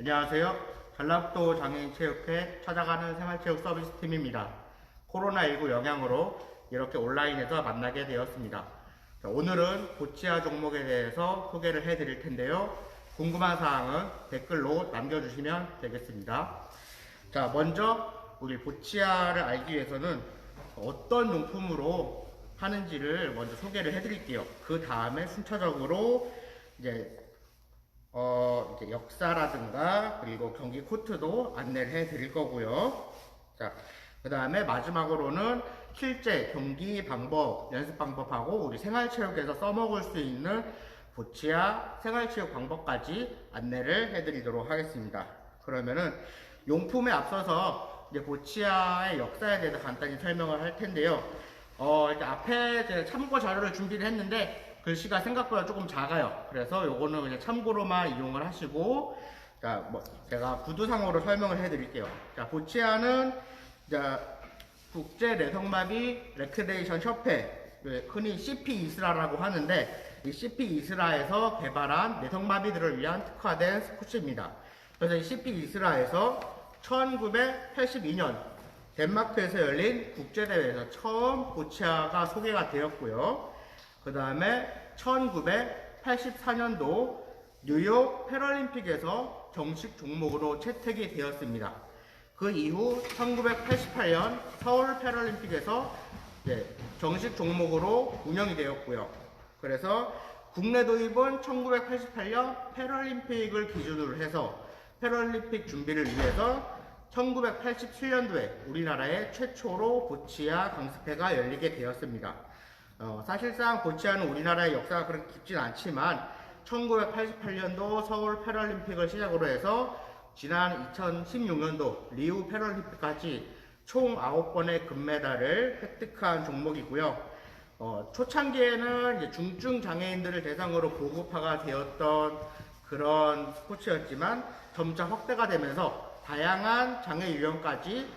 안녕하세요. 전라북도 장애인체육회 찾아가는 생활체육 서비스 팀입니다. 코로나19 영향으로 이렇게 온라인에서 만나게 되었습니다. 자, 오늘은 보치아 종목에 대해서 소개를 해드릴 텐데요. 궁금한 사항은 댓글로 남겨주시면 되겠습니다. 자, 먼저 우리 보치아를 알기 위해서는 어떤 용품으로 하는지를 먼저 소개를 해드릴게요. 그 다음에 순차적으로 이제 어, 이제 역사라든가 그리고 경기 코트도 안내를 해 드릴 거고요. 자, 그 다음에 마지막으로는 실제 경기 방법, 연습 방법하고 우리 생활체육에서 써먹을 수 있는 보치아 생활체육 방법까지 안내를 해 드리도록 하겠습니다. 그러면은 용품에 앞서서 이제 보치아의 역사에 대해서 간단히 설명을 할 텐데요. 어, 이제 앞에 제가 참고 자료를 준비를 했는데 글씨가 생각보다 조금 작아요. 그래서 요거는 그냥 참고로만 이용을 하시고, 자, 뭐, 제가 구두상으로 설명을 해드릴게요. 자, 보치아는, 자, 국제 내성마비 레크레이션 협회, 네, 흔히 CP 이스라라고 하는데, 이 CP 이스라에서 개발한 내성마비들을 위한 특화된 스포츠입니다. 그래서 이 CP 이스라에서 1982년 덴마크에서 열린 국제대회에서 처음 보치아가 소개가 되었고요. 그 다음에 1984년도 뉴욕 패럴림픽에서 정식 종목으로 채택이 되었습니다. 그 이후 1988년 서울 패럴림픽에서 네, 정식 종목으로 운영이 되었고요. 그래서 국내 도입은 1988년 패럴림픽을 기준으로 해서 패럴림픽 준비를 위해서 1987년도에 우리나라의 최초로 보치아 강습회가 열리게 되었습니다. 어, 사실상 보치아는 우리나라의 역사가 그렇게 깊진 않지만 1988년도 서울 패럴림픽을 시작으로 해서 지난 2016년도 리우 패럴림픽까지 총 9번의 금메달을 획득한 종목이고요. 어, 초창기에는 중증 장애인들을 대상으로 보급화가 되었던 그런 스포츠였지만 점차 확대가 되면서 다양한 장애 유형까지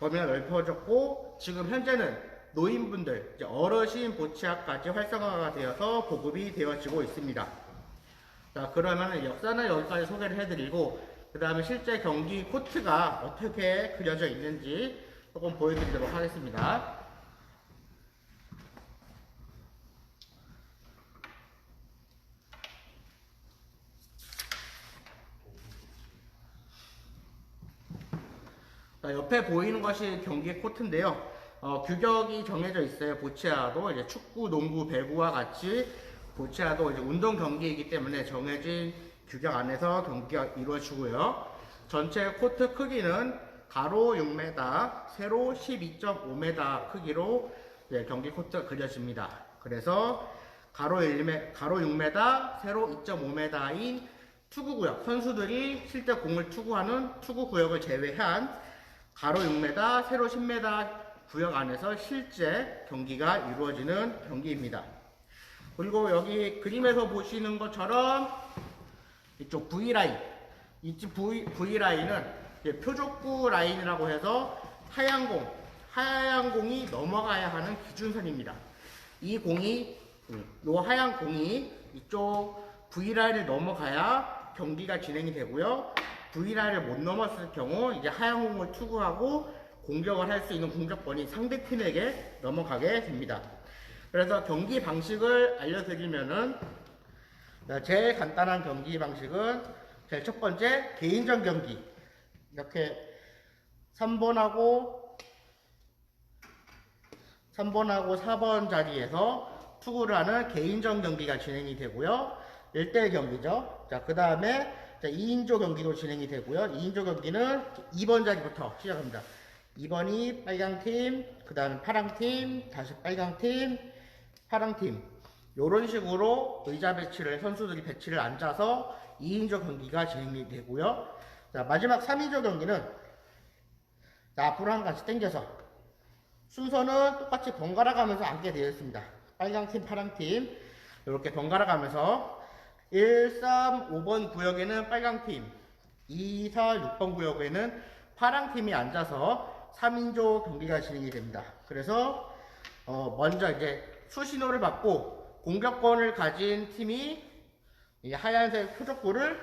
범위가 넓혀졌고 지금 현재는 노인분들, 어르신 보치아까지 활성화가 되어서 보급이 되어지고 있습니다. 자, 그러면 역사는 여기까지 소개를 해드리고, 그 다음에 실제 경기 코트가 어떻게 그려져 있는지 조금 보여드리도록 하겠습니다. 자, 옆에 보이는 것이 경기 코트인데요. 어, 규격이 정해져 있어요. 보치아도 이제 축구, 농구, 배구와 같이 보치아도 이제 운동 경기이기 때문에 정해진 규격 안에서 경기가 이루어지고요. 전체 코트 크기는 가로 6m, 세로 12.5m 크기로 네, 경기 코트가 그려집니다. 그래서 가로 1m, 가로 6m, 세로 2.5m인 투구 구역, 선수들이 실제 공을 투구하는 투구 구역을 제외한 가로 6m, 세로 10m 구역 안에서 실제 경기가 이루어지는 경기입니다. 그리고 여기 그림에서 보시는 것처럼 이쪽 V라인, 이쪽 V, V라인은 표적구 라인이라고 해서 하얀 공, 하얀 공이 넘어가야 하는 기준선입니다. 이 공이, 이 하얀 공이 이쪽 V라인을 넘어가야 경기가 진행이 되고요. V라인을 못 넘었을 경우 이제 하얀 공을 투구하고 공격을 할 수 있는 공격권이 상대팀에게 넘어가게 됩니다. 그래서 경기 방식을 알려드리면은 제일 간단한 경기 방식은 제일 첫 번째 개인전 경기 이렇게 3번하고 3번하고 4번 자리에서 투구를 하는 개인전 경기가 진행이 되고요. 1대1 경기죠. 자, 그 다음에 2인조 경기도 진행이 되고요. 2인조 경기는 2번 자리부터 시작합니다. 2번이 빨강팀, 그 다음 파랑팀, 다시 빨강팀, 파랑팀. 요런 식으로 의자 배치를, 선수들이 배치를 앉아서 2인조 경기가 진행이 되고요. 자, 마지막 3인조 경기는 자, 앞으로 한 가지 당겨서 순서는 똑같이 번갈아 가면서 앉게 되어 있습니다. 빨강팀, 파랑팀. 이렇게 번갈아 가면서 1, 3, 5번 구역에는 빨강팀, 2, 4, 6번 구역에는 파랑팀이 앉아서 3인조 경기가 진행이 됩니다. 그래서 어 먼저 이제 수신호를 받고 공격권을 가진 팀이 이 하얀색 표적구를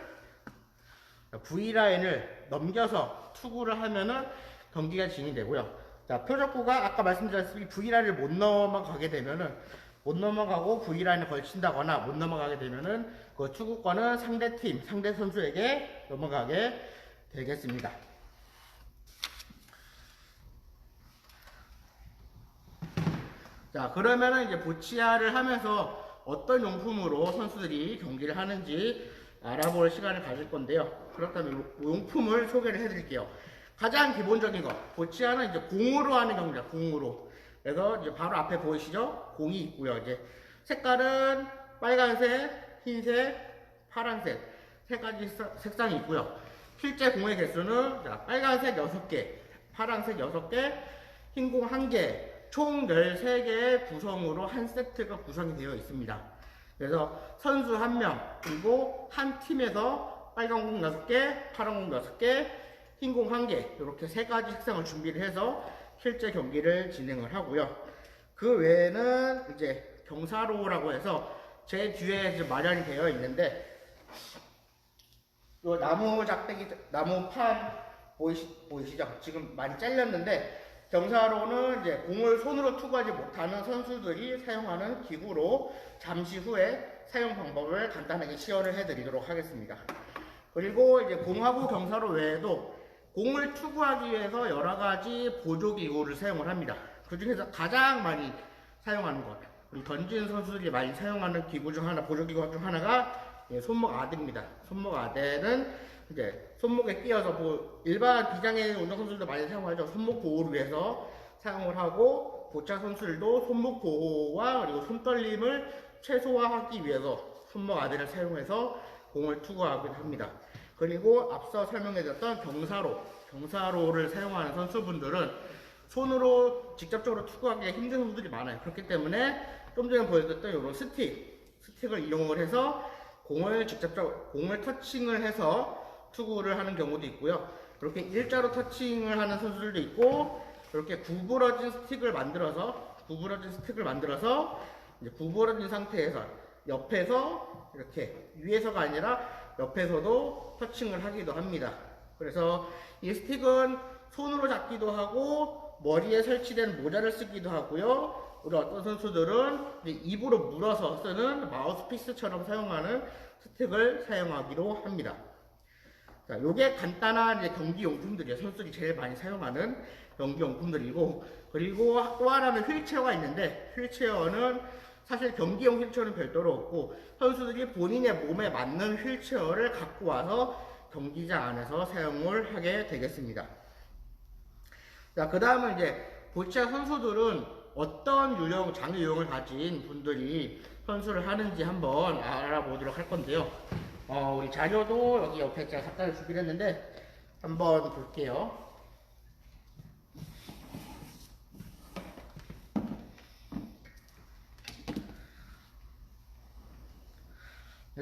V라인을 넘겨서 투구를 하면은 경기가 진행되고요. 자, 표적구가 아까 말씀드렸듯이 V라인을 못 넘어가게 되면은 못 넘어가고 V라인을 걸친다거나 못 넘어가게 되면은 그 투구권은 상대 팀, 상대 선수에게 넘어가게 되겠습니다. 자, 그러면은 이제 보치아를 하면서 어떤 용품으로 선수들이 경기를 하는지 알아볼 시간을 가질 건데요. 그렇다면 요- 용품을 소개를 해드릴게요. 가장 기본적인 거, 보치아는 이제 공으로 하는 경기입니다. 공으로. 그래서 이제 바로 앞에 보이시죠? 공이 있고요. 이제 색깔은 빨간색, 흰색, 파란색 세 가지 色- 색상이 있고요. 실제 공의 개수는 자, 빨간색 6개, 파란색 6개, 흰 공 1개, 총 13개의 구성으로 한 세트가 구성이 되어 있습니다. 그래서 선수 한 명, 그리고 한 팀에서 빨간 공 6개, 파란 공 6개, 흰 공 1개, 이렇게 세 가지 색상을 준비를 해서 실제 경기를 진행을 하고요. 그 외에는 이제 경사로라고 해서 제 뒤에 이제 마련이 되어 있는데 요 나무 작대기 나무 판 보이시, 보이시죠? 지금 많이 잘렸는데 경사로는 이제 공을 손으로 투구하지 못하는 선수들이 사용하는 기구로 잠시 후에 사용 방법을 간단하게 시연을 해드리도록 하겠습니다. 그리고 이제 공하고 경사로 외에도 공을 투구하기 위해서 여러 가지 보조 기구를 사용을 합니다. 그 중에서 가장 많이 사용하는 것, 우리 던지는 선수들이 많이 사용하는 기구 중 하나, 보조 기구 중 하나가 예, 손목 아대입니다. 손목 아대는 이제 손목에 끼어서 뭐 일반 비장애 운동 선수들도 많이 사용하죠. 손목 보호를 위해서 사용을 하고 보차 선수들도 손목 보호와 그리고 손떨림을 최소화하기 위해서 손목 아대를 사용해서 공을 투구하기도 합니다. 그리고 앞서 설명해드렸던 경사로, 경사로를 사용하는 선수분들은 손으로 직접적으로 투구하기가 힘든 선수들이 많아요. 그렇기 때문에 좀 전에 보여드렸던 이런 스틱, 스틱을 이용을 해서 공을 직접적으로, 공을 터칭을 해서 투구를 하는 경우도 있고요. 이렇게 일자로 터칭을 하는 선수들도 있고, 이렇게 구부러진 스틱을 만들어서, 구부러진 스틱을 만들어서, 이제 구부러진 상태에서 옆에서 이렇게 위에서가 아니라 옆에서도 터칭을 하기도 합니다. 그래서 이 스틱은 손으로 잡기도 하고 머리에 설치된 모자를 쓰기도 하고요. 우리 어떤 선수들은 입으로 물어서 쓰는 마우스피스처럼 사용하는 스틱을 사용하기도 합니다. 자, 요게 간단한 경기 용품들이에요. 선수들이 제일 많이 사용하는 경기 용품들이고, 그리고 또 하나는 휠체어가 있는데, 휠체어는 사실 경기용 휠체어는 별도로 없고, 선수들이 본인의 몸에 맞는 휠체어를 갖고 와서 경기장 안에서 사용을 하게 되겠습니다. 자, 그 다음은 이제 보치아 선수들은 어떤 유형, 장애 유형을 가진 분들이 선수를 하는지 한번 알아보도록 할 건데요. 어, 우리 자료도 여기 옆에 제가 갖다 주기로 했는데 한번 볼게요.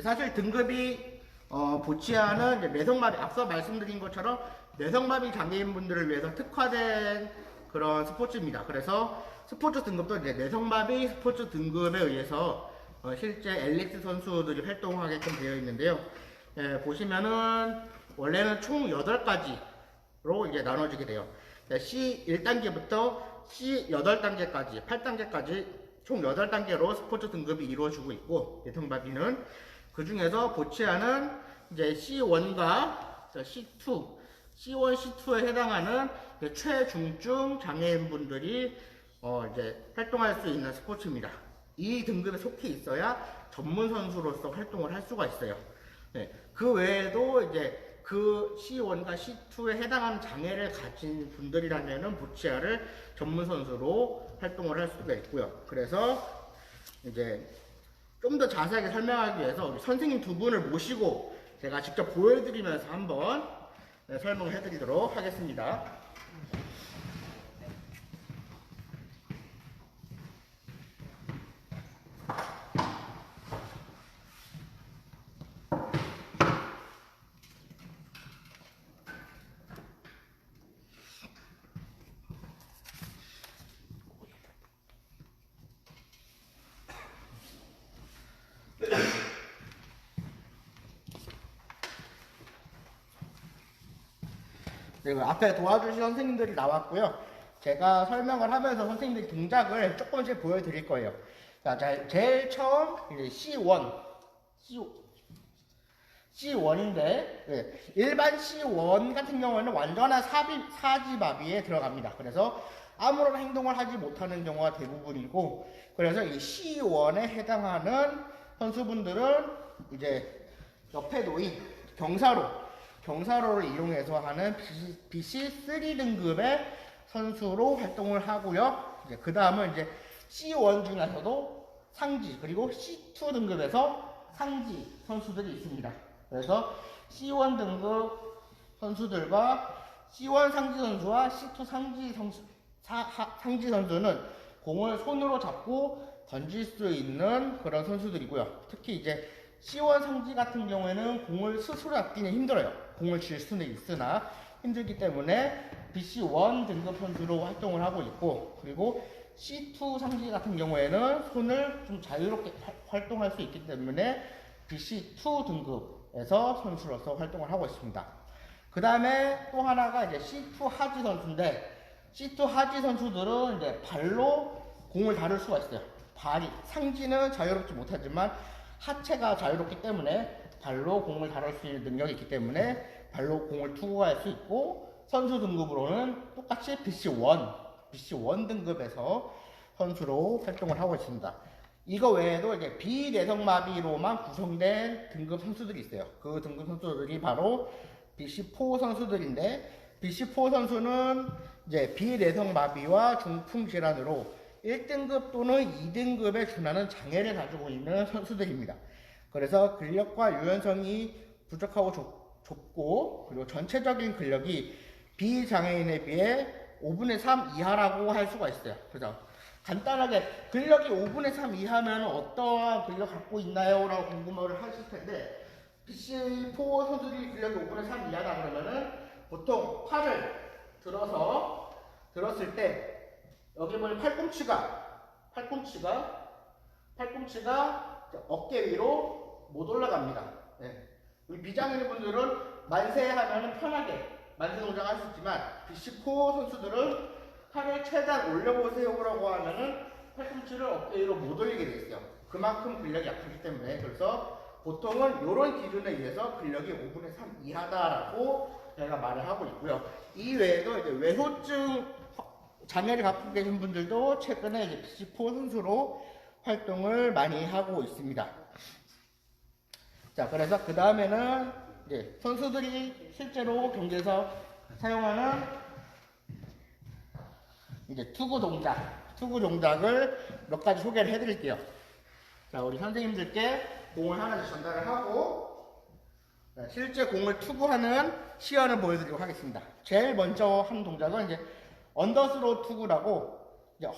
사실 등급이 어, 보치아는 내성마비 앞서 말씀드린 것처럼 내성마비 장애인 분들을 위해서 특화된 그런 스포츠입니다. 그래서 스포츠 등급도 이제 내성마비 스포츠 등급에 의해서 어, 실제 엘리트 선수들이 활동하게끔 되어 있는데요. 예, 보시면은 원래는 총 8가지로 이제 나눠지게 돼요. 네, C 1단계부터 C 8단계까지, 8단계까지 총 8단계로 스포츠 등급이 이루어지고 있고, 내성마비는 그 중에서 보치아는 이제 C1과 C2, C1, C2에 해당하는 최중증 장애인분들이 어 이제 활동할 수 있는 스포츠입니다. 이 등급에 속해 있어야 전문 선수로서 활동을 할 수가 있어요. 네, 그 외에도 이제 그 C1과 C2에 해당하는 장애를 가진 분들이라면은 보치아를 전문 선수로 활동을 할 수가 있고요. 그래서 이제 좀 더 자세하게 설명하기 위해서 선생님 두 분을 모시고 제가 직접 보여드리면서 한번 네, 설명을 해드리도록 하겠습니다. 그리고 앞에 도와주신 선생님들이 나왔고요. 제가 설명을 하면서 선생님들 동작을 조금씩 보여드릴 거예요. 자, 자, 제일 처음 이제 C1, C, C1인데 예, 일반 C1 같은 경우에는 완전한 사비, 사지마비에 들어갑니다. 그래서 아무런 행동을 하지 못하는 경우가 대부분이고 그래서 이 C1에 해당하는 선수분들은 이제 옆에 놓인 경사로 경사로를 이용해서 하는 BC 3 등급의 선수로 활동을 하고요. 이제 그 다음은 이제 C1 중에서도 상지 그리고 C2 등급에서 상지 선수들이 있습니다. 그래서 C1 등급 선수들과 C1 상지 선수와 C2 상지 선수, 사- 하- 상지 선수는 공을 손으로 잡고 던질 수 있는 그런 선수들이고요. 특히 이제 C1 상지 같은 경우에는 공을 스스로 잡기는 힘들어요. 공을 질 수는 있으나 힘들기 때문에 BC1 등급 선수로 활동을 하고 있고 그리고 C2 상지 같은 경우에는 손을 좀 자유롭게 화- 활동할 수 있기 때문에 BC2 등급에서 선수로서 활동을 하고 있습니다. 그 다음에 또 하나가 이제 C2 하지 선수인데 C2 하지 선수들은 이제 발로 공을 다룰 수가 있어요. 발이 상지는 자유롭지 못하지만 하체가 자유롭기 때문에 발로 공을 다룰 수 있는 능력이 있기 때문에 발로 공을 투구할 수 있고 선수 등급으로는 똑같이 BC1, BC1 등급에서 선수로 활동을 하고 있습니다. 이거 외에도 이제 비내성마비로만 구성된 등급 선수들이 있어요. 그 등급 선수들이 바로 BC4 선수들인데 BC4 선수는 이제 비내성마비와 중풍 질환으로 1등급 또는 2등급에 준하는 장애를 가지고 있는 선수들입니다. 그래서 근력과 유연성이 부족하고 좁, 좁고 그리고 전체적인 근력이 비장애인에 비해 5분의 3 이하라고 할 수가 있어요. 그래서 간단하게 근력이 5분의 3 이하면 어떠한 근력 갖고 있나요? 라고 궁금을 하실 텐데 BC4 선수들이 근력이 5분의 3 이하다 그러면은 보통 팔을 들어서 들었을 때 여기 보면 팔꿈치가 팔꿈치가 팔꿈치가 어깨 위로 못 올라갑니다. 네. 우리 비장애인 분들은 만세 하면 편하게 만세 동작을 할수 있지만 BC4 선수들은 팔을 최대한 올려보세요라고 하면은 팔꿈치를 어깨 위로 못 올리게 돼 있어요. 그만큼 근력이 약하기 때문에 그래서 보통은 이런 기준에 의해서 근력이 5분의 3 이하다라고 제가 말을 하고 있고요. 이 외에도 이제 외소증 장애를 갖고 계신 분들도 최근에 이제 BC4 선수로 활동을 많이 하고 있습니다. 자, 그래서 그 다음에는 이제 선수들이 실제로 경기에서 사용하는 이제 투구 동작, 투구 동작을 몇 가지 소개를 해드릴게요. 자, 우리 선생님들께 공을 하나씩 전달을 하고 자, 실제 공을 투구하는 시연을 보여드리도록 하겠습니다. 제일 먼저 한 동작은 이제 언더스로 투구라고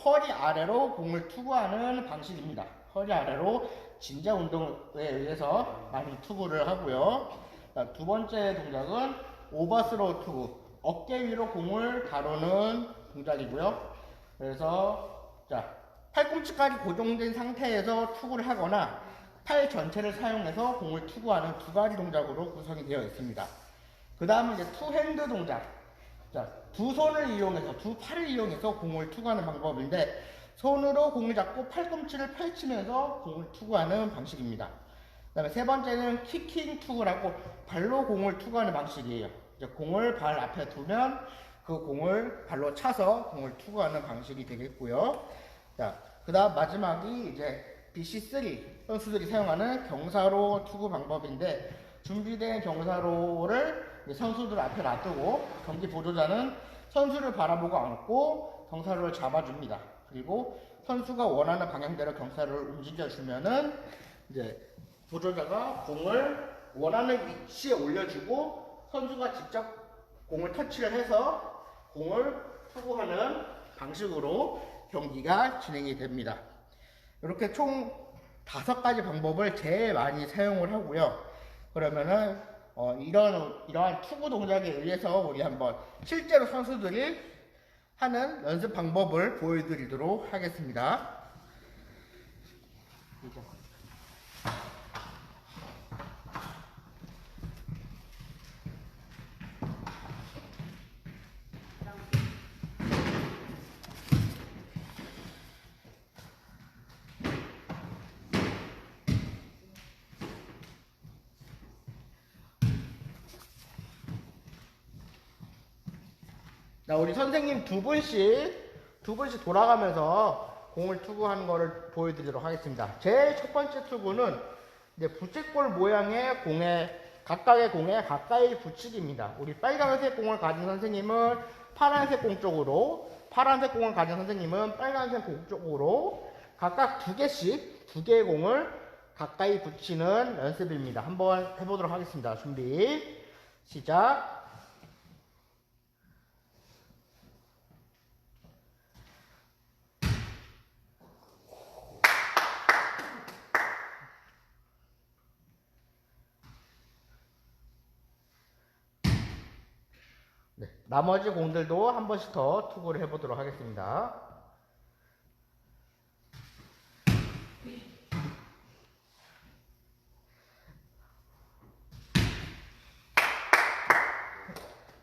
허리 아래로 공을 투구하는 방식입니다. 허리 아래로 진자 운동에 의해서 많이 투구를 하고요. 자, 두 번째 동작은 오버스로 투구. 어깨 위로 공을 다루는 동작이고요. 그래서 자 팔꿈치까지 고정된 상태에서 투구를 하거나 팔 전체를 사용해서 공을 투구하는 두 가지 동작으로 구성이 되어 있습니다. 그 다음은 이제 투핸드 동작. 자, 두 손을 이용해서, 두 팔을 이용해서 공을 투구하는 방법인데, 손으로 공을 잡고 팔꿈치를 펼치면서 공을 투구하는 방식입니다. 그 다음에 세 번째는 키킹 투구라고 발로 공을 투구하는 방식이에요. 이제 공을 발 앞에 두면 그 공을 발로 차서 공을 투구하는 방식이 되겠고요. 자, 그 다음 마지막이 이제 BC3 선수들이 사용하는 경사로 투구 방법인데, 준비된 경사로를 선수들 앞에 놔두고 경기 보조자는 선수를 바라보고 앉고 경사로를 잡아줍니다. 그리고 선수가 원하는 방향대로 경사로를 움직여주면은 이제 보조자가 공을 원하는 위치에 올려주고 선수가 직접 공을 터치를 해서 공을 투구하는 방식으로 경기가 진행이 됩니다. 이렇게 총 다섯 가지 방법을 제일 많이 사용을 하고요. 그러면은 어, 이런 이러한 투구 동작에 의해서 우리 한번 실제로 선수들이 하는 연습 방법을 보여드리도록 하겠습니다. 선생님 두 분씩, 두 분씩 돌아가면서 공을 투구하는 거를 보여드리도록 하겠습니다. 제일 첫 번째 투구는 이제 부채꼴 모양의 공에, 각각의 공에 가까이 붙이기입니다. 우리 빨간색 공을 가진 선생님은 파란색 공 쪽으로, 파란색 공을 가진 선생님은 빨간색 공 쪽으로 각각 두 개씩, 두 개의 공을 가까이 붙이는 연습입니다. 한번 해보도록 하겠습니다. 준비, 시작. 네, 나머지 공들도 한 번씩 더 투구를 해보도록 하겠습니다.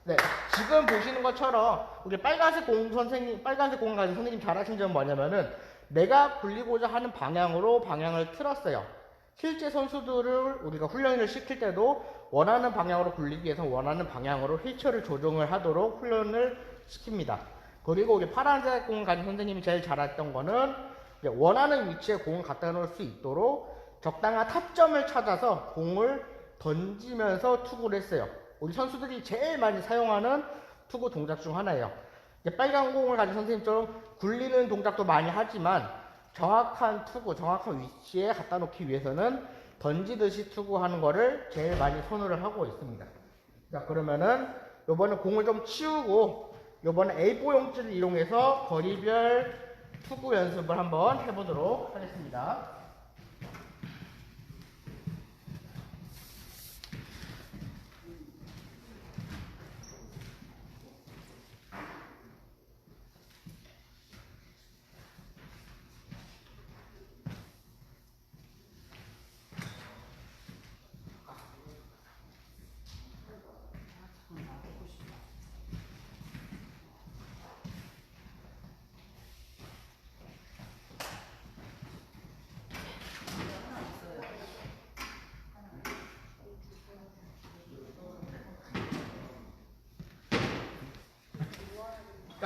네, 지금 보시는 것처럼 우리 빨간색 공 선생님, 빨간색 공 가진 선생님 잘하신 점은 뭐냐면은 내가 굴리고자 하는 방향으로 방향을 틀었어요. 실제 선수들을 우리가 훈련을 시킬 때도 원하는 방향으로 굴리기 위해서 원하는 방향으로 휠체어를 조정을 하도록 훈련을 시킵니다. 그리고 우리 파란색 공 가진 선생님이 제일 잘했던 거는 원하는 위치에 공을 갖다 놓을 수 있도록 적당한 타점을 찾아서 공을 던지면서 투구를 했어요. 우리 선수들이 제일 많이 사용하는 투구 동작 중 하나예요. 빨간 공을 가진 선생님처럼 굴리는 동작도 많이 하지만 정확한 투구, 정확한 위치에 갖다 놓기 위해서는 던지듯이 투구하는 거를 제일 많이 선호를 하고 있습니다. 자, 그러면은 요번에 공을 좀 치우고 요번에 A4 용지를 이용해서 거리별 투구 연습을 한번 해보도록 하겠습니다.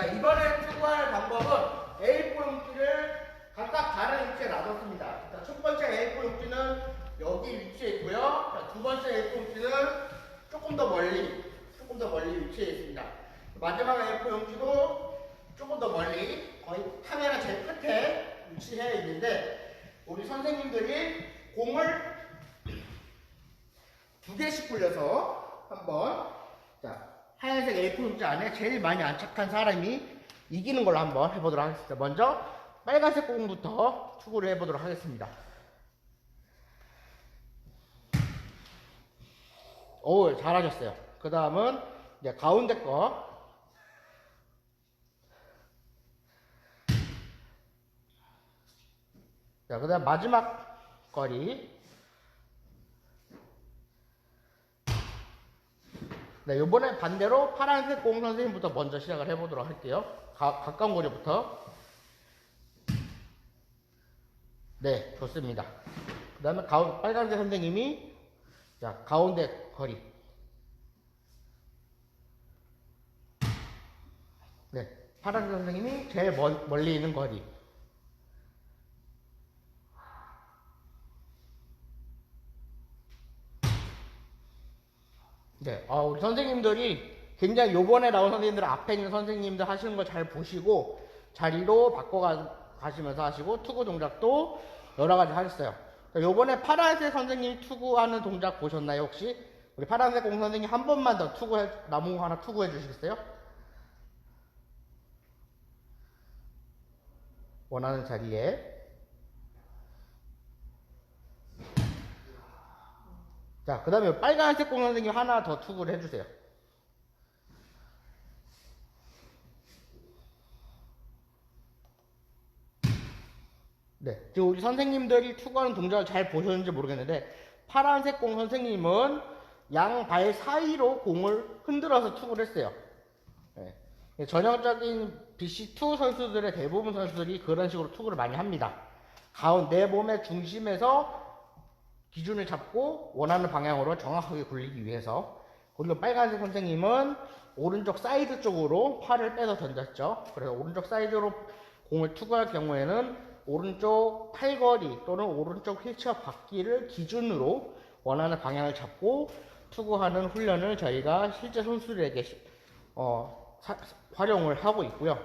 자, 이번에 투구할 방법은 A4 용지를 각각 다른 위치에 놔뒀습니다. 자, 첫 번째 A4 용지는 여기 위치에 있고요. 자, 두 번째 A4 용지는 조금 더 멀리, 조금 더 멀리 위치에 있습니다. 마지막 A4 용지도 조금 더 멀리, 거의 카메라 제 끝에 위치해 있는데, 우리 선생님들이 공을 두 개씩 굴려서 한번, 자, 하얀색 A4 용지 안에 제일 많이 안착한 사람이 이기는 걸로 한번 해보도록 하겠습니다. 먼저 빨간색 공부터 투구를 해보도록 하겠습니다. 오, 잘하셨어요. 그 다음은 이제 가운데 거. 자, 그 다음 마지막 거리. 네, 요번에 반대로 파란색 공 선생님부터 먼저 시작을 해보도록 할게요. 가, 가까운 거리부터. 네, 좋습니다. 그 다음에 가운, 빨간색 선생님이, 자, 가운데 거리. 네, 파란색 선생님이 제일 멀, 멀리 있는 거리. 네, 어, 우리 선생님들이 굉장히 요번에 나온 선생님들 앞에 있는 선생님들 하시는 거 잘 보시고 자리로 바꿔 가시면서 하시고 투구 동작도 여러 가지 하셨어요. 자, 요번에 파란색 선생님이 투구하는 동작 보셨나요 혹시? 우리 파란색 공 선생님 한 번만 더 투구해 거 하나 투구해 주시겠어요? 원하는 자리에 자, 그 다음에 빨간색 공 선생님 하나 더 투구를 해주세요. 네, 지금 우리 선생님들이 투구하는 동작을 잘 보셨는지 모르겠는데 파란색 공 선생님은 양 발 사이로 공을 흔들어서 투구를 했어요. 네. 전형적인 BC2 선수들의 대부분 선수들이 그런 식으로 투구를 많이 합니다. 가운데 몸의 중심에서 기준을 잡고 원하는 방향으로 정확하게 굴리기 위해서 오늘 빨간색 선생님은 오른쪽 사이드 쪽으로 팔을 빼서 던졌죠. 그래서 오른쪽 사이드로 공을 투구할 경우에는 오른쪽 팔걸이 또는 오른쪽 휠체어 바퀴를 기준으로 원하는 방향을 잡고 투구하는 훈련을 저희가 실제 선수들에게 시- 어, 사- 활용을 하고 있고요.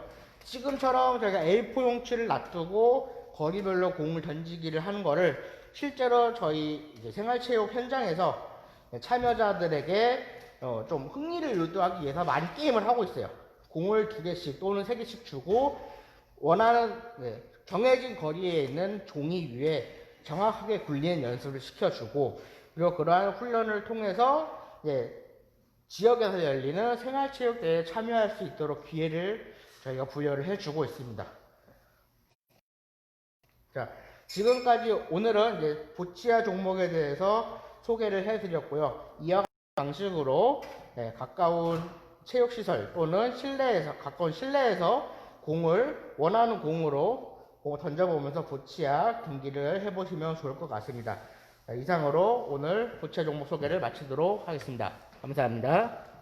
지금처럼 저희가 A4 용치를 놔두고 거리별로 공을 던지기를 하는 거를 실제로 저희 이제 생활체육 현장에서 참여자들에게 어, 좀 흥미를 유도하기 위해서 많이 게임을 하고 있어요. 공을 두 개씩 또는 세 개씩 주고 원하는 네, 정해진 거리에 있는 종이 위에 정확하게 굴리는 연습을 시켜주고 그리고 그러한 훈련을 통해서 이제 지역에서 열리는 생활체육대회에 참여할 수 있도록 기회를 저희가 부여를 해주고 있습니다. 자, 지금까지 오늘은 이제 보치아 종목에 대해서 소개를 해드렸고요. 이와 방식으로 네, 가까운 체육시설 또는 실내에서 가까운 실내에서 공을 원하는 공으로 던져보면서 보치아 경기를 해보시면 좋을 것 같습니다. 자, 이상으로 오늘 보치아 종목 소개를 마치도록 하겠습니다. 감사합니다.